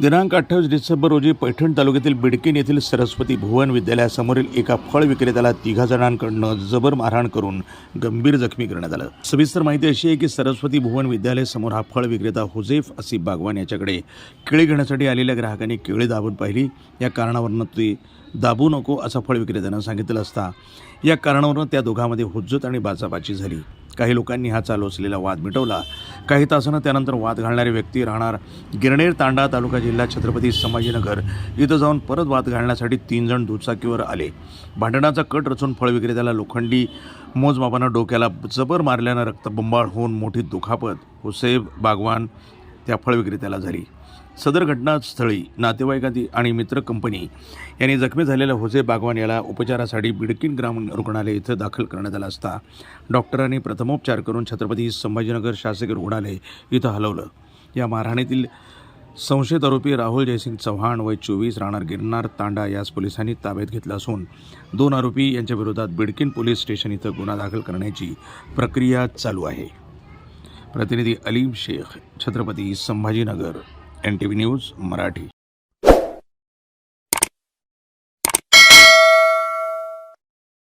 दिनांक अठ्ठावीस डिसेंबर रोजी पैठण तालुक्यातील बिडकीन येथील सरस्वती भुवन विद्यालयासमोरील एका फळ विक्रेत्याला तिघा जणांकडनं जबर मारहाण करून गंभीर जखमी करण्यात आलं. सविस्तर माहिती अशी आहे की सरस्वती भुवन विद्यालय समोर हा फळ विक्रेता हुजेफ असिफ बागवान याच्याकडे केळी घेण्यासाठी आलेल्या ग्राहकांनी केळी दाबून पाहिली. या कारणावरनं ती दाबू नको असं फळ विक्रेत्यानं सांगितलं असता या कारणावरनं त्या दोघांमध्ये हुज्जत आणि बाचाबाची झाली. काही लोकांनी हा चालू असलेला वाद मिटवला. काही तासानं त्यानंतर वाद घालणारी व्यक्ती राहणार गिरणेर तांडा तालुका जिल्हा छत्रपती संभाजीनगर. इथं जाऊन परत वाद घालण्यासाठी तीन जण दुचाकीवर आले. भांडणाचा कट रचून फळ विक्रेत्याला लोखंडी मोजमापानं डोक्याला जबर मारल्यानं रक्तबंबाळ होऊन मोठी दुखापत. हुसेब बागवान त्या फळ विक्रेत्याला झाली. सदर घटनास्थळी नातेवाईकांनी आणि मित्र कंपनी यांनी जखमी झालेल्या होसे बागवान याला उपचारासाठी बिडकीन ग्रामीण रुग्णालय इथं दाखल करण्यात आला असता डॉक्टरांनी प्रथमोपचार करून छत्रपती संभाजीनगर शासकीय रुग्णालय इथं हलवलं. या मारहाणीतील संशयित आरोपी राहुल जयसिंग चव्हाण वय चोवीस राहणार गिरनार तांडा यास पोलिसांनी ताब्यात घेतला असून दोन आरोपी यांच्या विरोधात बिडकीन पोलीस स्टेशन इथं गुन्हा दाखल करण्याची प्रक्रिया चालू आहे. प्रतिनिधी Aleem Shaikh Chhatrapati Sambhajinagar N T V news Marathi.